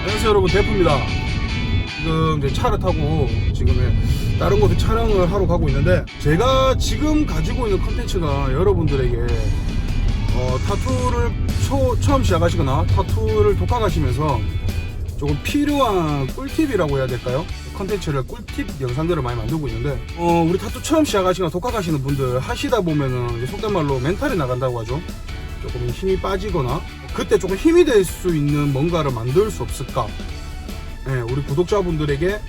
안녕하세요 여러분. 대프입니다. 지금 이제 차를 타고 지금 다른 곳에 촬영을 하러 가고 있는데 제가 지금 가지고 있는 컨텐츠가 여러분들에게 어, 타투를 초- 처음 시작하시거나 타투를 독학하시면서 조금 필요한 꿀팁이라고 해야 될까요? 컨텐츠를 꿀팁 영상들을 많이 만들고 있는데 어, 우리 타투 처음 시작하시거나 독학하시는 분들 하시다 보면은 속된 말로 멘탈이 나간다고 하죠 조금 힘이 빠지거나 그때 조금 힘이 될 수 있는 뭔가를 만들 수 없을까? 예, 우리 구독자분들에게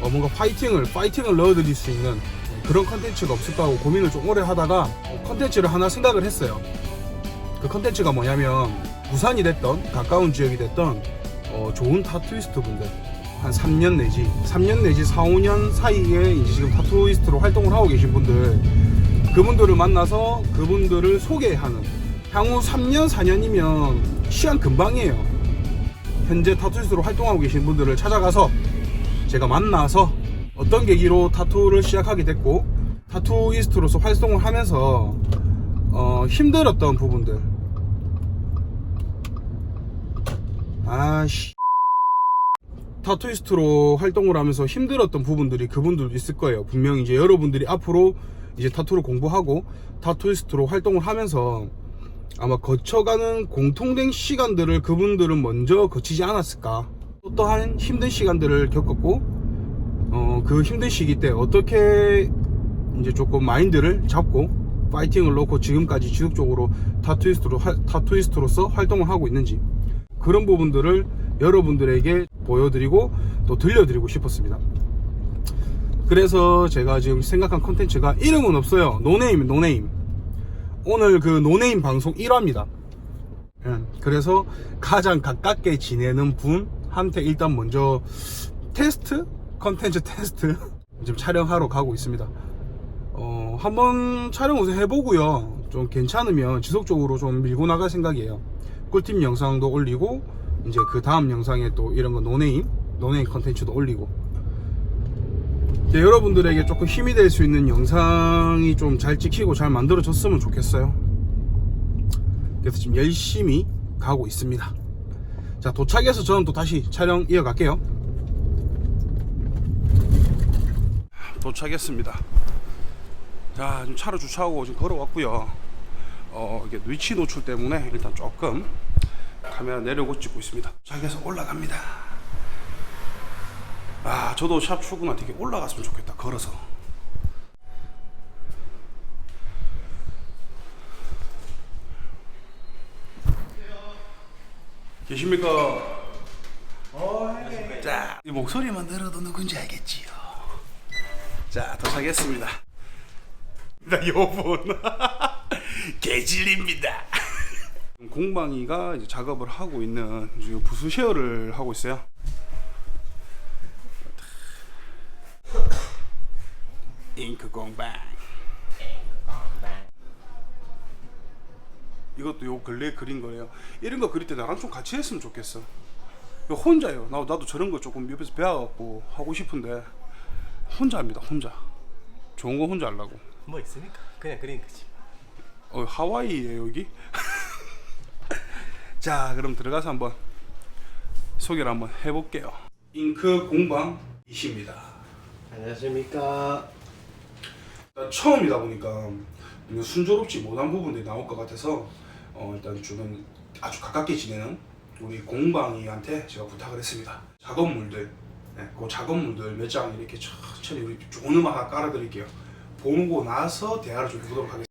어, 뭔가 파이팅을 파이팅을 넣어드릴 수 있는 그런 컨텐츠가 없을까 하고 고민을 좀 오래 하다가 어, 컨텐츠를 하나 생각을 했어요. 그 컨텐츠가 뭐냐면 부산이 됐던 가까운 지역이 됐던 어, 좋은 타투이스트 분들. 한 3년 내지 3년 내지 4, 5년 사이에 이제 지금 타투이스트로 활동을 하고 계신 분들. 그분들을 만나서 그분들을 소개하는 향후 3년 4년이면 시간 금방이에요. 현재 타투이스트로 활동하고 계신 분들을 찾아가서 제가 만나서 어떤 계기로 타투를 시작하게 됐고 타투이스트로서 활동을 하면서 어, 힘들었던 부분들. 아씨. 타투이스트로 활동을 하면서 힘들었던 부분들이 그분들도 있을 거예요. 분명히 이제 여러분들이 앞으로 이제 타투를 공부하고 타투이스트로 활동을 하면서 아마 거쳐가는 공통된 시간들을 그분들은 먼저 거치지 않았을까 또한 힘든 시간들을 겪었고 어, 그 힘든 시기 때 어떻게 이제 조금 마인드를 잡고 파이팅을 놓고 지금까지 지속적으로 타투이스트로 하- 타투이스트로서 활동을 하고 있는지 그런 부분들을 여러분들에게 보여드리고 또 들려드리고 싶었습니다. 그래서 제가 지금 생각한 콘텐츠가 이름은 없어요. 노네임, 노네임. 오늘 그 노네임 방송 1화입니다. 예, 그래서 가장 가깝게 지내는 분한테 일단 먼저 테스트? 컨텐츠 테스트 지금 촬영하러 가고 있습니다. 어, 한번 촬영 우선 해보고요. 좀 괜찮으면 지속적으로 좀 밀고 나갈 생각이에요. 꿀팁 영상도 올리고, 이제 그 다음 영상에 또 이런 거 노네임, 노네임 컨텐츠도 올리고. 이제 여러분들에게 조금 힘이 될 수 있는 영상이 좀 잘 찍히고 잘 만들어졌으면 좋겠어요. 그래서 지금 열심히 가고 있습니다. 자, 도착해서 저는 또 다시 촬영 이어갈게요. 도착했습니다. 자, 지금 차를 주차하고 지금 걸어왔고요. 어, 이게 위치 노출 때문에 일단 조금 카메라 내려고 찍고 있습니다. 도착해서 올라갑니다. 아, 저도 샵 출근할 때 올라갔으면 좋겠다. 걸어서. 계십니까? 자, 이 목소리만 들어도 누군지 알겠지요. 자, 도착했습니다. 나 여분 개질입니다. 공방이가 작업을 하고 있는 부수 쉐어를 하고 있어요. 잉크 공방. 이것도 요 근래 그린 거예요. 이런 거 그릴 때 나랑 좀 같이 했으면 좋겠어. 혼자요. 나 나도 저런 거 조금 옆에서 배워갖고 하고 싶은데 혼자 합니다. 혼자. 좋은 거 혼자 하려고. 뭐 있습니까? 그냥 그린 거지. 어 하와이에요 여기? 자 그럼 들어가서 한번 소개를 한번 해볼게요. 잉크 공방 이십니다. 안녕하십니까. 처음이다 보니까 순조롭지 못한 부분들이 나올 것 같아서 어, 일단 주변 아주 가깝게 지내는 우리 공방이한테 제가 부탁을 했습니다. 작업물들, 네, 그 작업물들 몇 장 이렇게 천천히 우리 좋은 음악 깔아드릴게요. 보고 나서 대화를 좀 해보도록 하겠습니다.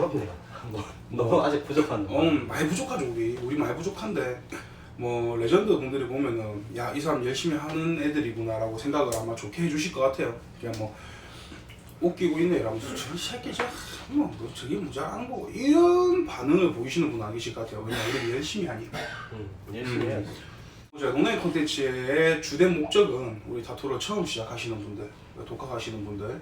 부끄럽네요. 뭐, 너무 아직 부족한. 어, 많이 부족하죠 우리 우리 많이 부족한데 뭐 레전드 분들이 보면은 야 이 사람 열심히 하는 애들이구나라고 생각을 아마 좋게 해주실 것 같아요. 그냥 뭐 웃기고 있네 이러면서 저 새끼 저뭐 너 저게 모자란 거 이런 반응을 보이시는 분 안 계실 것 같아요. 왜냐 우리 열심히 하니까. 응, 열심히 해야지. 제가 농내 콘텐츠의 주된 목적은 우리 다투를 처음 시작하시는 분들, 독학하시는 분들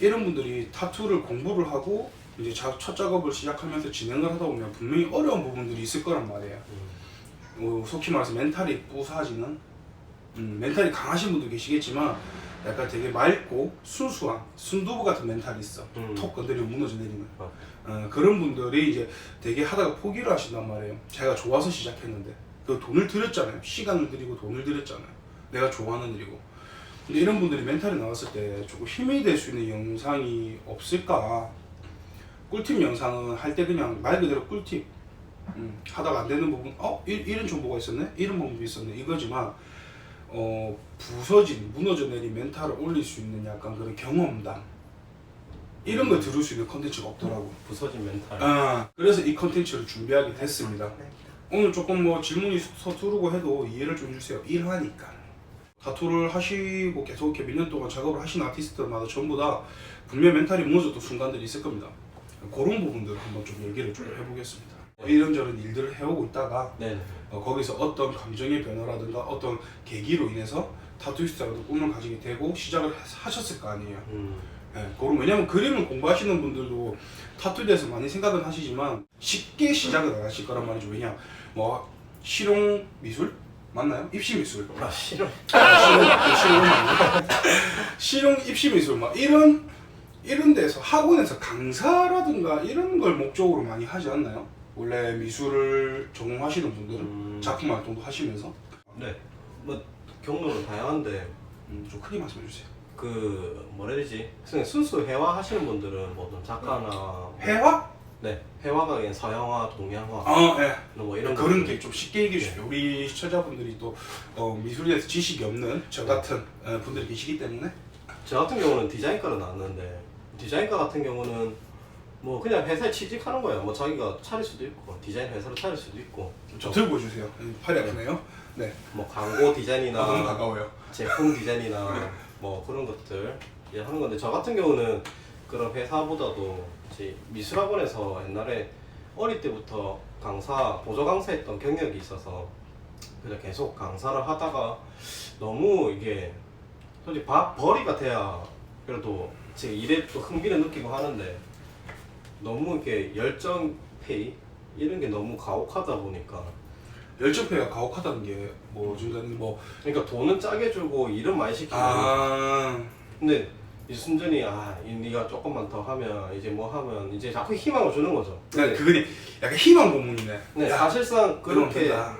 이런 분들이 타투를 공부를 하고 이제 자- 첫 작업을 시작하면서 진행을 하다 보면 분명히 어려운 부분들이 있을 거란 말이에요. 어, 속히 말해서 멘탈이 부사지는 음, 멘탈이 강하신 분도 계시겠지만 약간 되게 맑고 순수한 순두부 같은 멘탈이 있어. 음. 톡 건드리면 무너져 내리는. 어. 어, 그런 분들이 이제 되게 하다가 포기를 하신단 말이에요. 제가 좋아서 시작했는데 그 돈을 들였잖아요. 시간을 들이고 돈을 들였잖아요. 내가 좋아하는 일이고. 근데 이런 분들이 멘탈이 나왔을 때 조금 힘이 될 수 있는 영상이 없을까? 꿀팁 영상은 할 때 그냥 말 그대로 꿀팁. 음, 하다가 안 되는 부분, 어 이, 이런 정보가 있었네, 이런 방법이 있었네 이거지만 어 부서진 무너져 내린 멘탈을 올릴 수 있는 약간 그런 경험담 이런 걸 들을 수 있는 컨텐츠가 없더라고. 부서진 멘탈. 아, 그래서 이 컨텐츠를 준비하게 됐습니다. 오늘 조금 뭐 질문이 서투르고 해도 이해를 좀 해주세요. 일하니까. 타투를 하시고 계속 이렇게 몇 년 동안 작업을 하신 아티스트들마다 전부 다 분명 멘탈이 무너졌던 순간들이 있을 겁니다. 그런 부분들을 한번 좀 얘기를 좀 해보겠습니다. 이런저런 일들을 해오고 있다가 네네. 어, 거기서 어떤 감정의 변화라든가 어떤 계기로 인해서 타투이스트라도 꿈을 가지게 되고 시작을 하셨을 거 아니에요. 음. 예, 그럼 왜냐면 그림을 공부하시는 분들도 타투에 대해서 많이 생각은 하시지만 쉽게 시작은 안 하실 거란 말이죠. 왜냐, 뭐 실용 미술 맞나요? 입시 미술. 아 싫어. 실용 실용 맞나? 실용 입시 미술 막 이런 이런 데서 학원에서 강사라든가 이런 걸 목적으로 많이 하지 않나요? 원래 미술을 전공하시는 분들은 음. 작품 활동도 하시면서 네. 뭐 경로는 다양한데 음, 좀 크게 말씀해 주세요. 그 뭐라 해야 되지? 그냥 순수 회화 하시는 분들은 뭐든 작가나 회화? 네 회화가 그냥 서양화, 동양화 어, 예. 뭐 이런 그런. 게 좀 쉽게 얘기해 주세요. 우리 시청자분들이 또 어, 미술에 대해서 지식이 없는 저 같은 어, 분들이 계시기 때문에 저 같은 경우는 디자인과를 나왔는데 디자인과 같은 경우는 뭐 그냥 회사에 취직하는 거예요. 뭐 자기가 차릴 수도 있고 디자인 회사를 차릴 수도 있고 저 들고 주세요. 팔이 아프네요. 네. 뭐 광고 아, 디자인이나 너무 가까워요. 제품 디자인이나 뭐 그런 것들 이제 하는 건데 저 같은 경우는 그런 회사보다도 이제 미술학원에서 옛날에 어릴 때부터 강사 보조 강사했던 경력이 있어서 그냥 계속 강사를 하다가 너무 이게 솔직히 밥 벌이가 돼야 그래도 제 일에 또 흥미를 느끼고 하는데 너무 이렇게 열정 페이 이런 게 너무 가혹하다 보니까 열정페이가 가혹하다는 게뭐 중간에 뭐 그러니까 돈은 짜게 주고 일은 많이 시키고 아, 근데 이 순전이 아 이- 네가 조금만 더 하면 이제 뭐 하면 이제 자꾸 희망을 주는 거죠. 그냥 그거니 약간 희망 고문이네. 네, 야, 사실상 그렇게 된다.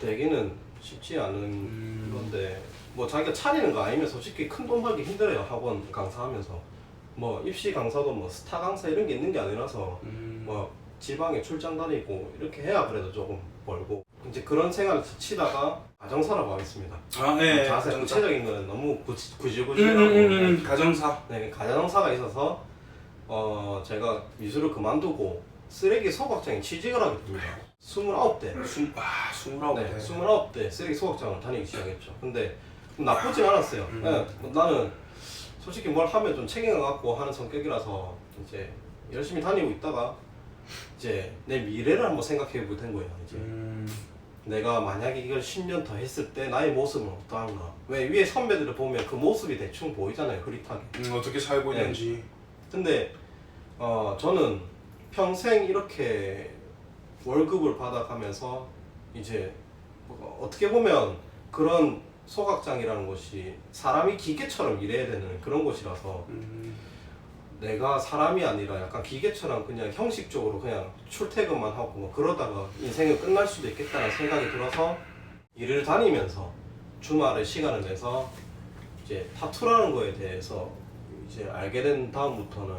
되기는 쉽지 않은 음. 건데 뭐 자기가 차리는 거 아니면 솔직히 큰 돈 벌기 힘들어요 학원 강사하면서 뭐 입시 강사도 뭐 스타 강사 이런 게 있는 게 아니라서 음, 뭐 지방에 출장 다니고 이렇게 해야 그래도 조금 벌고 이제 그런 생활을 치다가 가정사라고 하겠습니다. 아, 예. 자세 가정사. 구체적인 거는 너무 구- 음, 구질구질하고 음, 음, 음, 가정사. 네, 가정사가 있어서 어 제가 미술을 그만두고 쓰레기 소각장에 취직을 하게 됩니다. 29대. 스물- 아, 스물아홉 네, 대. 29대 쓰레기 소각장을 다니기 시작했죠. 근데 나쁘진 않았어요. 음. 네, 뭐 나는 솔직히 뭘 하면 좀 책임감 갖고 하는 성격이라서 이제 열심히 다니고 있다가 이제 내 미래를 한번 생각해 보게 된 거예요. 이제 음, 내가 만약에 이걸 10년 더 했을 때 나의 모습은 어떠한가? 왜 위에 선배들을 보면 그 모습이 대충 보이잖아요. 흐릿하게. 음, 어떻게 살고 네. 있는지. 근데 어 저는 평생 이렇게 월급을 받아가면서 이제 뭐 어떻게 보면 그런 소각장이라는 곳이 사람이 기계처럼 일해야 되는 그런 곳이라서 음, 내가 사람이 아니라 약간 기계처럼 그냥 형식적으로 그냥 출퇴근만 하고 뭐 그러다가 인생은 끝날 수도 있겠다는 생각이 들어서 일을 다니면서 주말에 시간을 내서 이제 타투라는 거에 대해서 이제 알게 된 다음부터는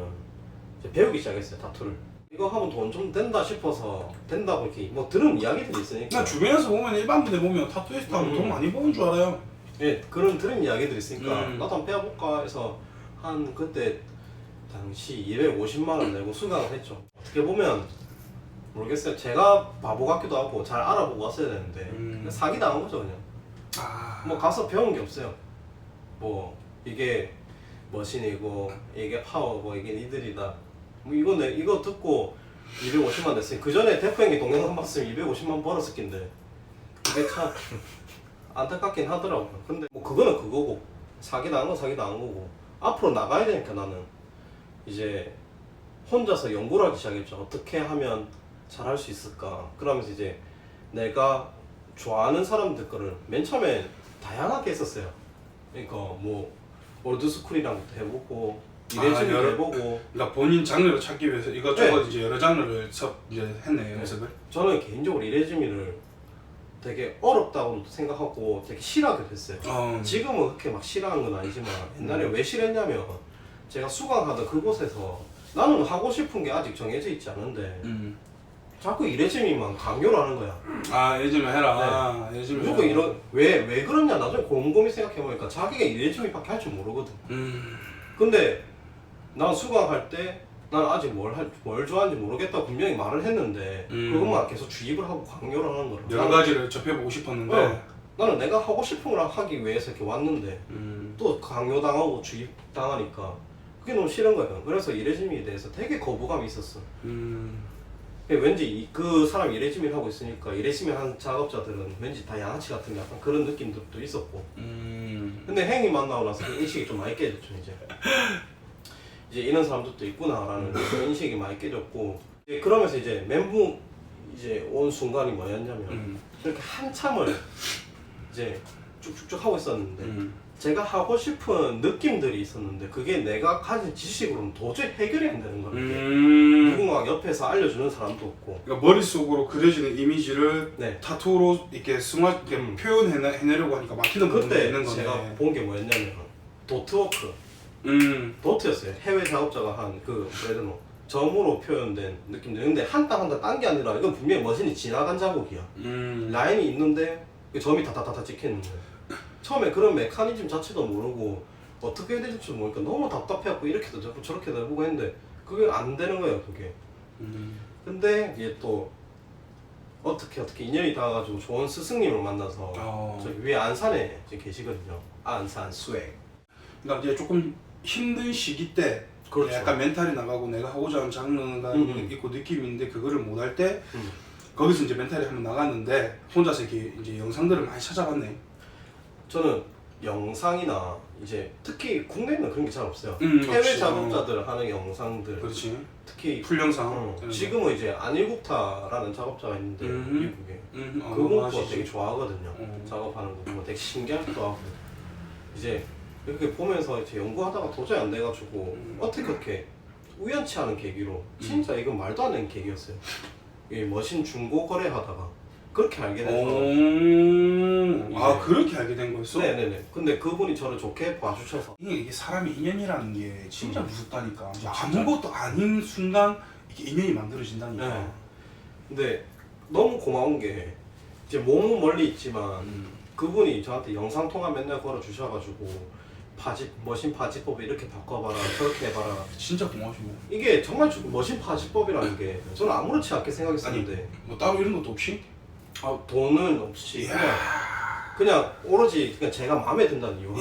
이제 배우기 시작했어요 타투를 이거 하면 돈 좀 된다 싶어서 된다고 이렇게 뭐 들은 이야기들이 있으니까 나 주변에서 보면 일반 분들 보면 타투이스트 하면 음. 돈 많이 버는 줄 알아요. 예, 그런 들은 이야기들이 있으니까 음. 나도 한번 배워볼까 해서 한 그때 당시 250만 원 내고 수강을 했죠. 어떻게 보면 모르겠어요. 제가 바보 같기도 하고 잘 알아보고 왔어야 되는데 음. 사기 당한 거죠 그냥. 아, 뭐 가서 배운 게 없어요. 뭐 이게 머신이고 이게 파워고 이게 니들이다. 뭐 이거는 이거 듣고 250만 냈으니 그 전에 대표 형이 동영상 봤으면 250만 벌었을 낀데 그게 참 안타깝긴 하더라고요. 근데 뭐 그거는 그거고 사기 당한 건 사기 당한 거고 앞으로 나가야 되니까 나는 이제 혼자서 연구를 하기 시작했죠. 어떻게 하면 잘할 수 있을까? 그러면서 이제 내가 좋아하는 사람들 거를 맨 처음에 다양하게 했었어요. 그러니까 뭐 올드스쿨이랑부터 해보고 이래저래 아, 해보고 그러니까 본인 장르를 찾기 위해서 이것저것 네. 이제 여러 장르를 섭 이제 했네 연습을. 저는 개인적으로 이래저래를 되게 어렵다고 생각하고 되게 싫어하게 됐어요. 어. 지금은 그렇게 막 싫어하는 건 아니지만 옛날에 왜 싫어했냐면 제가 수강하던 그곳에서 나는 하고 싶은 게 아직 정해져 있지 않은데 음. 자꾸 이래저래만 강요를 하는 거야. 아 요즘에 해라. 요즘에. 무조건 해라. 이런 왜 왜 그러냐 나중에 곰곰이 생각해 보니까 자기가 이래저래밖에 할 줄 모르거든. 음. 근데 난 수강할 때 난 아직 뭘, 할, 뭘 좋아하는지 모르겠다고 분명히 말을 했는데 음. 그것만 계속 주입을 하고 강요를 하는 거라. 여러 가지를 접해보고 싶었는데. 어. 나는 내가 하고 싶은 걸 하기 위해서 이렇게 왔는데 음. 또 강요당하고 주입당하니까 그게 너무 싫은 거예요. 그래서 이레짐에 대해서 되게 거부감이 있었어. 음. 왠지 이- 그 사람이 이레짐을 하고 있으니까 이레짐을 한 작업자들은 왠지 다 양아치 같은 약간 그런 느낌들도 있었고 음. 근데 행이 만나고 나서 그 인식이 좀 많이 깨졌죠 이제 이제 이런 사람들도 있구나라는 그 인식이 많이 깨졌고 이제 그러면서 이제 멘붕 이제 온 순간이 뭐였냐면 음. 이렇게 한참을 이제 쭉쭉쭉 하고 있었는데 음. 제가 하고 싶은 느낌들이 있었는데 그게 내가 가진 지식으로는 도저히 해결이 안 되는 거예요. 음. 누군가 옆에서 알려주는 사람도 없고 그러니까 머릿속으로 그려지는 이미지를 네. 타투로 이렇게 승화 이렇게 음. 표현해내려고 하니까 막히는 부분이 그때 있는 거네. 제가 본 게 뭐였냐면 도트워크 음. 도트였어요. 해외 작업자가 한 그 예를 들어 점으로 표현된 느낌들. 근데 한 땀 한 땀 딴 게 아니라 이건 분명히 머신이 지나간 자국이야. 음. 라인이 있는데 그 점이 다다다다 거야. 처음에 그런 메커니즘 자체도 모르고 어떻게 해야 될지 모르니까 너무 답답해갖고 이렇게도 저렇게 저렇게도 해보고 했는데 그게 안 되는 거예요. 그게. 음. 근데 이게 또 어떻게 어떻게 인연이 닿아가지고 좋은 스승님을 만나서 어. 저기 위에 안산에 지금 계시거든요. 안산 스웩. 그러니까 이제 조금 힘든 시기 때 그렇죠. 약간 멘탈이 나가고 내가 하고자 하는 장르가 음, 음. 있고 느낌인데 그거를 못 할 때 음. 거기서 이제 멘탈이 한번 나갔는데 혼자서 이렇게 이제 영상들을 많이 찾아봤네. 저는 영상이나 이제 특히 국내에는 그런 게 잘 없어요. 음, 해외. 작업자들 하는 영상들 그렇지. 특히 풀 영상. 어. 지금은 이제 안일국타라는 작업자가 있는데 음. 미국에 음, 어, 그분 거 아시지? 되게 좋아하거든요. 어. 작업하는 거 보면 되게 신기하기도 하고 이제 이렇게 보면서 이제 연구하다가 도저히 안 돼가지고 음. 어떻게 그렇게 우연치 않은 계기로 진짜 이건 말도 안 되는 계기였어요. 이 머신 중고 거래하다가 그렇게 알게 돼서 오, 아 이제- 그렇게 알게 된 거였어? 네네네. 근데 그분이 저를 좋게 봐주셔서 이게, 이게 사람의 인연이라는 게 진짜 음. 무섭다니까. 아무것도 아닌 순간 이렇게 인연이 만들어진다니까. 네. 근데 너무 고마운 게 이제 몸은 멀리 있지만 음. 그분이 저한테 영상 통화 맨날 걸어 주셔가지고 바지 머신 바지법 이렇게 바꿔봐라 저렇게 해봐라 진짜 고마워지고. 이게 정말 주- 머신 바지법이라는 게 저는 아무렇지 않게 생각했었는데 뭐 따로 이런 것도 없이? 아, 돈은 없이. 그냥 그냥 오로지 그냥 제가 마음에 든다는 이유.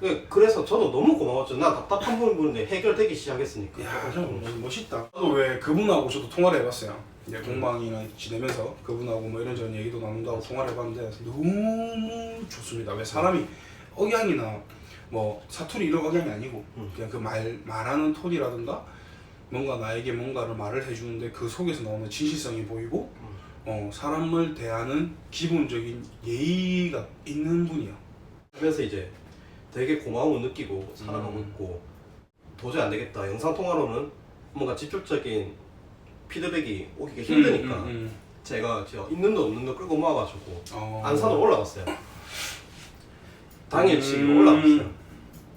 네, 그래서 저도 너무 고마웠죠 나 답답한 부분인데 해결되기 시작했으니까 야, 좀 멋있다. 저도 왜 그분하고 저도 통화를 해봤어요. 이제 공방이나 지내면서 그분하고 뭐 이런저런 얘기도 나눈다고 통화를 해봤는데 너무 좋습니다. 왜 사람이 억양이나 뭐 사투리 이런 억양이 아니고 음. 그냥 그 말 말하는 톤이라든가 뭔가 나에게 뭔가를 말을 해주는데 그 속에서 나오는 진실성이 보이고 음. 어, 사람을 대하는 기본적인 예의가 있는 분이야. 하면서 이제 되게 고마움을 느끼고 살아가고 음. 있고 도저히 안 되겠다 영상 통화로는 뭔가 직접적인 피드백이 오기가 힘드니까 음, 음, 음. 제가 저 있는 도 없는 도 끌고 모아가지고 어. 안산으로 올라갔어요 당일치기로 음. 올라갔어요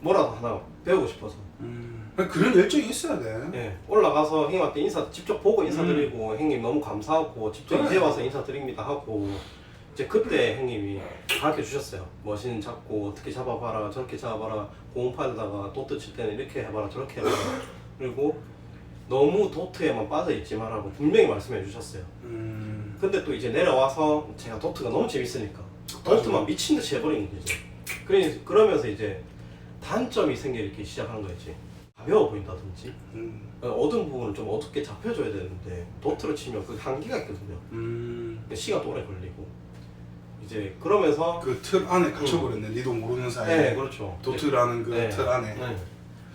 뭐라도 하나 배우고 싶어서 음. 그런 열정이 있어야 돼. 예, 올라가서 형님한테 인사 직접 보고 인사드리고 형님 너무 감사하고 직접 그래. 이제 와서 인사드립니다 하고 이제 그때 형님이 가르쳐 주셨어요. 머신 잡고 어떻게 잡아봐라 저렇게 잡아봐라 고음판에다가 도트 칠 때는 이렇게 해봐라 저렇게 해봐라 그리고 너무 도트에만 빠져 있지 말라고 분명히 말씀해 주셨어요. 음. 근데 또 이제 내려와서 제가 도트가 너무 재밌으니까 도트만 미친 듯이 해버리는. 그래 그러면서 이제 단점이 생기기 시작하는 거였지. 가벼워 보인다든지 음. 어두운 부분을 좀 어둡게 잡혀줘야 되는데 도트를 치면 그 한계가 있거든요. 음. 시간도 오래 걸리고 이제 그러면서 그 틀 안에 갇혀버렸네. 니도 모르는 사이에. 네 그렇죠. 도트라는 그 네. 틀 안에. 네.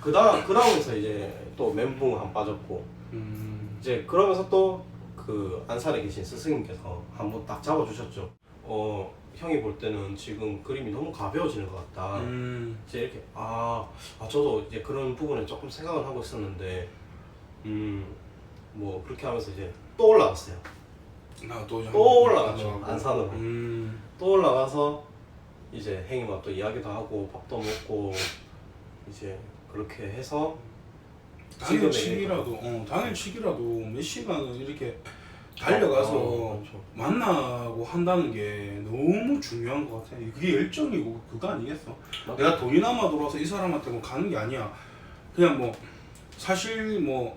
그다음 그다음에서 이제 또 멘붕 한 빠졌고 음. 이제 그러면서 또 그 안산에 계신 스승님께서 한번 딱 잡아주셨죠. 어 형이 볼 때는 지금 그림이 너무 가벼워지는 것 같다. 음. 이제 이렇게 아, 아 저도 이제 그런 부분에 조금 생각을 하고 있었는데 음 뭐 그렇게 하면서 이제 또 올라갔어요. 나또 또 올라갔죠 안산으로. 음. 또 올라가서 이제 행님과 또 이야기도 하고 밥도 먹고 이제 그렇게 해서 당일치기라도 어 당일치기라도 몇 시간을 이렇게 달려가서 어, 그렇죠. 만나고 한다는 게 너무 중요한 것 같아. 그게 열정이고 그거 아니겠어? 맞아. 내가 돈이나마 들어와서 이 사람한테 뭐 가는 게 아니야. 그냥 뭐 사실 뭐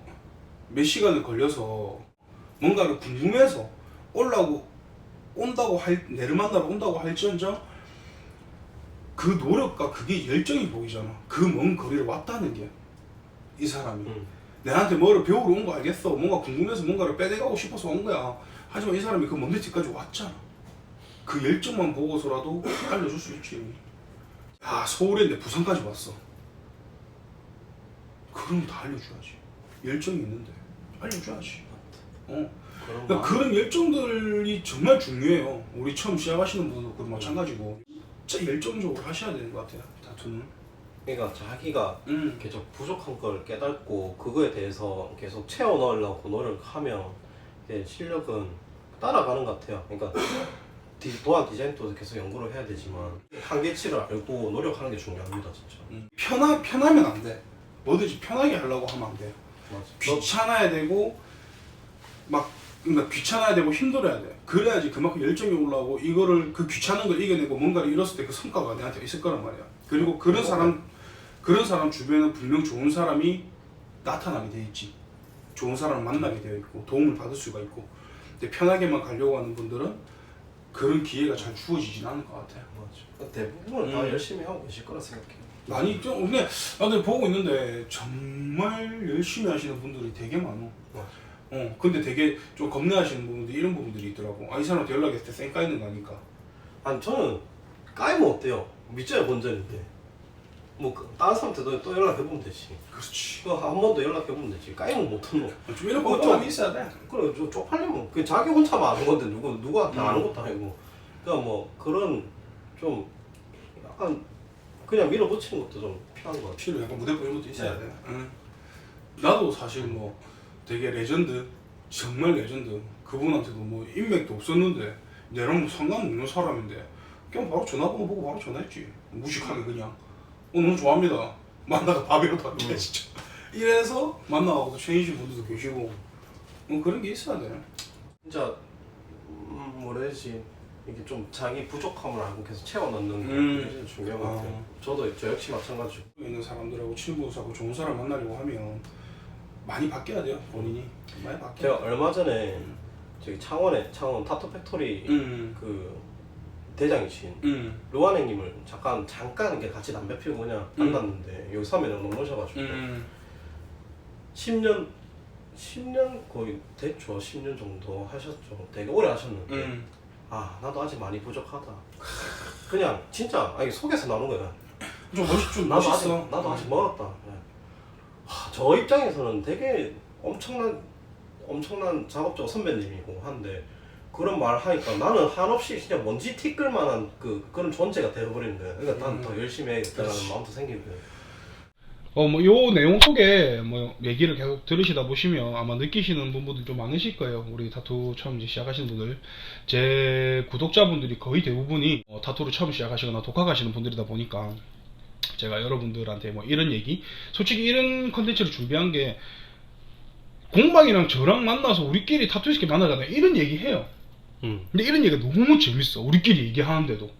몇 시간을 걸려서 뭔가를 궁금해서 올라고 온다고 할 내를 만나러 온다고 할지언정 그 노력과 그게 열정이 보이잖아. 그 먼 거리를 왔다는 게 이 사람이. 음. 내한테 뭐를 배우러 온 거 알겠어. 뭔가 궁금해서 뭔가를 빼내가고 싶어서 온 거야. 하지만 이 사람이 그 먼 데까지 왔잖아. 그 열정만 보고서라도 알려줄 수 있지. 아 서울인데 부산까지 왔어. 그럼 다 알려줘야지. 열정이 있는데 알려줘야지. 어. 그런 그러니까 마- 그런 열정들이 정말 중요해요. 우리 처음 시작하시는 분도 마찬가지고 진짜 열정적으로 하셔야 되는 것 같아요. 다투는. 그러니까 자기가 음. 계속 부족한 걸 깨닫고 그거에 대해서 계속 채워 넣으려고 노력하면 이게 실력은 따라가는 것 같아요. 그러니까 디- 도안 디자인도 계속 연구를 해야 되지만 한계치를 알고 노력하는 게 중요합니다, 진짜. 음. 편하 편하면 안 돼. 뭐든지 편하게 하려고 하면 안 돼. 맞아. 귀찮아야 되고 막 그러니까 귀찮아야 되고 힘들어야 돼. 그래야지 그만큼 열정이 올라오고 이거를 그 귀찮은 걸 이겨내고 뭔가를 이뤘을 때 그 성과가 내한테 있을 거란 말이야. 그리고 그런 사람 그런 사람 주변에 분명 좋은 사람이 나타나게 돼 있지. 좋은 사람 만나게 되어 있고 도움을 받을 수가 있고. 근데 편하게만 가려고 하는 분들은 그런 기회가 잘 주어지진 않을 것 같아요. 맞아. 대부분은 다 음. 열심히 하고 계실 거라 생각해요. 많이 좀 근데 나도 보고 있는데 정말 열심히 하시는 분들이 되게 많어. 맞아. 어 근데 되게 좀 겁내하시는 부분들 이런 부분들이 있더라고. 아 이 사람한테 연락했을 때 쌩까 있는 거니까. 아니 저는 까이면 어때요? 밑져야 본전인데. 뭐 그- 다른 사람한테도 또 연락해보면 되지. 그렇지. 그거 한번 더 연락해보면 되지. 까이면 못하노. 어, 것좀 좀- 있어야 돼. 그래 저 쪽팔리면 그 자기 혼자만 아는 건데 누구 누구한테 음. 아는 것도 아니고 그러니까 뭐 그런 좀 약간 그냥 밀어붙이는 것도 좀 필요한 것 같아. 필요 약간 무대법 이런 것도 있어야 네. 돼. 응. 나도 사실 뭐 되게 레전드, 정말 레전드. 그분한테도 뭐 인맥도 없었는데 내랑 뭐 상관없는 사람인데 그냥 바로 전화번호 보고 바로 전화했지. 무식하게 그냥. 어 너무 좋아합니다. 만나서 밥이라도 할게 음. 진짜. 이래서 만나고 최인신 분들도 계시고 뭐 그런 게 있어야 돼. 진짜 음, 뭐라 해야지 이게 좀 자기 부족함을 알고 계속 채워 넣는 게 음. 진짜 중요한 것 같아요. 아. 저도 저 역시 마찬가지고. 있는 사람들하고 친구 사고 좋은 사람 만나려고 하면 많이 바뀌어야 돼요 본인이 많이 바뀌어. 제가 얼마 전에 저기 창원에 창원 타투 팩토리 음. 그 대장이신 음. 로한행님을 잠깐 잠깐 이렇게 같이 담배 피우고 그냥 음. 만났는데 여기 섬에 너무 오셔가지고 음. 10년 10년 거의 됐죠 10년 정도 하셨죠 되게 오래 하셨는데 음. 아 나도 아직 많이 부족하다 그냥 진짜 아니 속에서 나오는 거야 좀 멋있 좀 나도 멋있어. 아직 나도 아직 멀었다 예. 하, 저 입장에서는 되게 엄청난 엄청난 작업적 선배님이고 한데 그런 말 하니까 나는 한없이 그냥 먼지 티끌 만한 그 그런 존재가 되어버리는 거야 그러니까 난 음. 더 열심히 해야겠다라는. 마음도 생기고 어, 뭐, 요 내용 속에 뭐, 얘기를 계속 들으시다 보시면 아마 느끼시는 분들도 좀 많으실 거예요. 우리 타투 처음 이제 시작하시는 분들. 제 구독자분들이 거의 대부분이 어, 타투를 처음 시작하시거나 독학하시는 분들이다 보니까 제가 여러분들한테 뭐 이런 얘기, 솔직히 이런 컨텐츠를 준비한 게 공방이랑 저랑 만나서 우리끼리 타투 스키 만나잖아요. 이런 얘기 해요. 음. 근데 이런 얘기가 너무 재밌어. 우리끼리 얘기하는데도.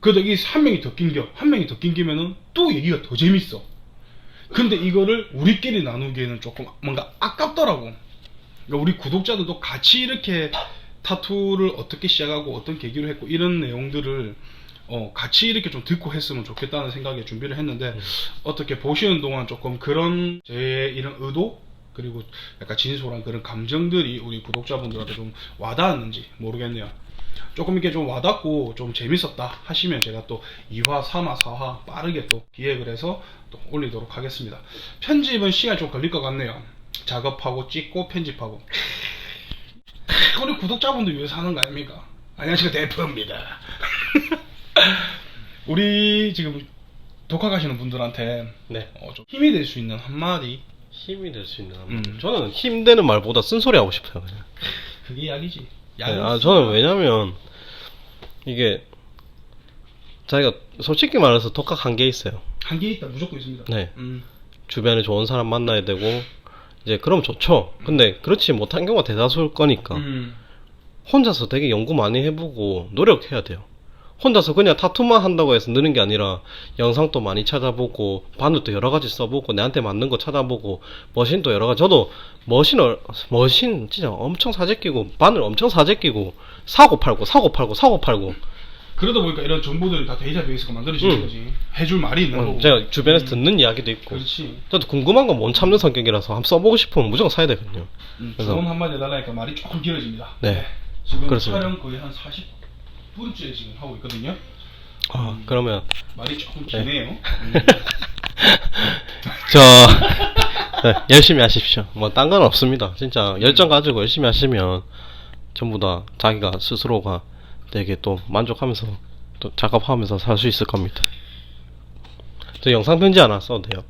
그러다 이한 명이 더 낑겨. 한 명이 더 낑기면은 또 얘기가 더 재밌어. 근데 이거를 우리끼리 나누기에는 조금 뭔가 아깝더라고. 그러니까 우리 구독자들도 같이 이렇게 타투를 어떻게 시작하고 어떤 계기로 했고 이런 내용들을 어, 같이 이렇게 좀 듣고 했으면 좋겠다는 생각에 준비를 했는데 음. 어떻게 보시는 동안 조금 그런 제 이런 의도 그리고 약간 진솔한 그런 감정들이 우리 구독자분들한테 좀 와닿았는지 모르겠네요. 조금 이렇게 좀 와닿고 좀 재밌었다 하시면 제가 또 2화, 3화, 4화 빠르게 또 기획을 해서 또 올리도록 하겠습니다. 편집은 시간 좀 걸릴 것 같네요. 작업하고 찍고 편집하고. 우리 구독자분들 위해서 하는 거 아닙니까? 안녕하십니까 대표입니다. 우리 지금 독학하시는 분들한테 네. 어, 좀 힘이 될 수 있는 한마디 힘이 될 수 있는 한 음. 번. 저는 힘되는 말보다 쓴소리 하고 싶어요. 그냥. 그게 약이지. 네, 아 저는 왜냐면 이게 자기가 솔직히 말해서 독학 한계 있어요. 한계 있다 무조건 있습니다. 네. 음. 주변에 좋은 사람 만나야 되고 이제 그럼 좋죠. 근데 그렇지 못한 경우가 대다수일 거니까 음. 혼자서 되게 연구 많이 해보고 노력해야 돼요. 혼자서 그냥 타투만 한다고 해서 느는 게 아니라 영상도 많이 찾아보고 바늘도 여러 가지 써보고 내한테 맞는 거 찾아보고 머신도 여러 가지 저도 머신 을 머신 진짜 엄청 사재 끼고 바늘 엄청 사재 끼고 사고 팔고 사고 팔고 사고 팔고 그러다 보니까 이런 정보들이 다 데이터베이스가 만들어지는 음. 거지. 해줄 말이 있는 어, 거고. 제가 주변에서 음. 듣는 이야기도 있고 그렇지. 저도 궁금한 건 못 참는 성격이라서 한번 써보고 싶으면 무조건 사야 되거든요. 음, 그래서- 좋은 한마디 해달라니까 말이 조금 길어집니다. 네. 지금 그렇습니다. 촬영 거의 한 40 분째 지금 하고 있거든요. 아, 음. 그러면 말이 조금 네. 기네요. 음. 저 네, 열심히 하십시오. 뭐 딴 건 없습니다. 진짜 열정 가지고 열심히 하시면 전부 다 자기가 스스로가 되게 또 만족하면서 또 작업하면서 살 수 있을 겁니다. 저 영상 편지 하나 써도 돼요.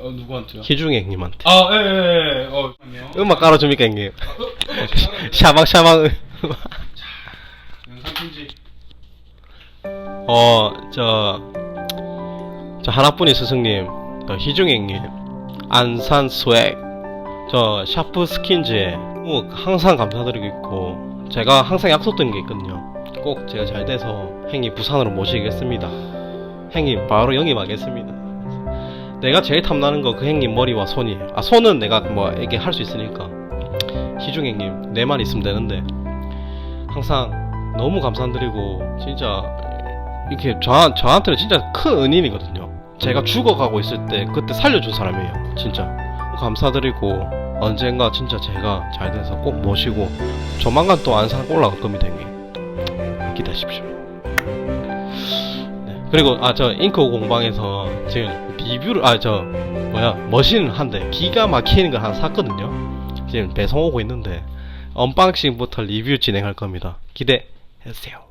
어, 누구한테요? 희중이 형님한테. 아, 예, 예, 예. 어. 음악 깔아줍니까 형님? 어, 어, 음악 잘하네. 샤방 샤방. 어, 저, 저 하나뿐인 스승님, 또 희중이 형님, 안산 스웩, 저 샤프 스킨즈에 꼭 항상 감사드리고 있고, 제가 항상 약속드린 게 있거든요. 꼭 제가 잘 돼서 행이 부산으로 모시겠습니다. 행이 바로 영입하겠습니다. 내가 제일 탐나는 거 그 행님 머리와 손이에요. 아, 손은 내가 뭐 이게 할 수 있으니까. 희중 형님, 내만 있으면 되는데, 항상 너무 감사드리고, 진짜 이렇게 저, 저한테는 진짜 큰 은인이거든요. 제가 죽어가고 있을 때 그때 살려준 사람이에요. 진짜. 감사드리고 언젠가 진짜 제가 잘 돼서 꼭 모시고 조만간 또 안산 올라갈 겁니다, 형님. 기다리십시오. 네. 그리고 아 저 잉크 공방에서 지금 리뷰를 아 저 뭐야 머신 한대 기가 막히는 걸 하나 샀거든요. 지금 배송 오고 있는데 언박싱부터 리뷰 진행할 겁니다. 기대 해 주세요.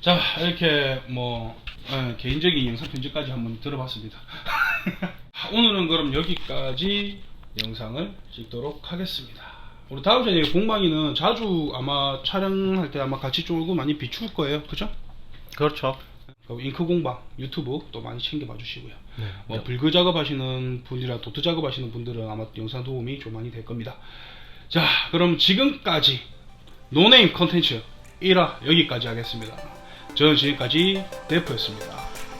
자, 이렇게 뭐 예, 개인적인 영상 편지까지 한번 들어봤습니다. 오늘은 그럼 여기까지 영상을 찍도록 하겠습니다. 우리 다음 주에 공방이는 자주 아마 촬영할 때 아마 같이 쫄고 많이 비출 거예요. 그죠? 그렇죠. 그 잉크 공방 유튜브 또 많이 챙겨 봐 주시고요. 네. 뭐 불그 작업하시는 분이라 도트 작업하시는 분들은 아마 영상 도움이 좀 많이 될 겁니다. 자, 그럼 지금까지 노네임 컨텐츠 1화 여기까지 하겠습니다. 저는 지금까지 대표였습니다.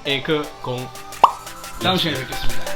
잉크 공 다음 시간에 뵙겠습니다.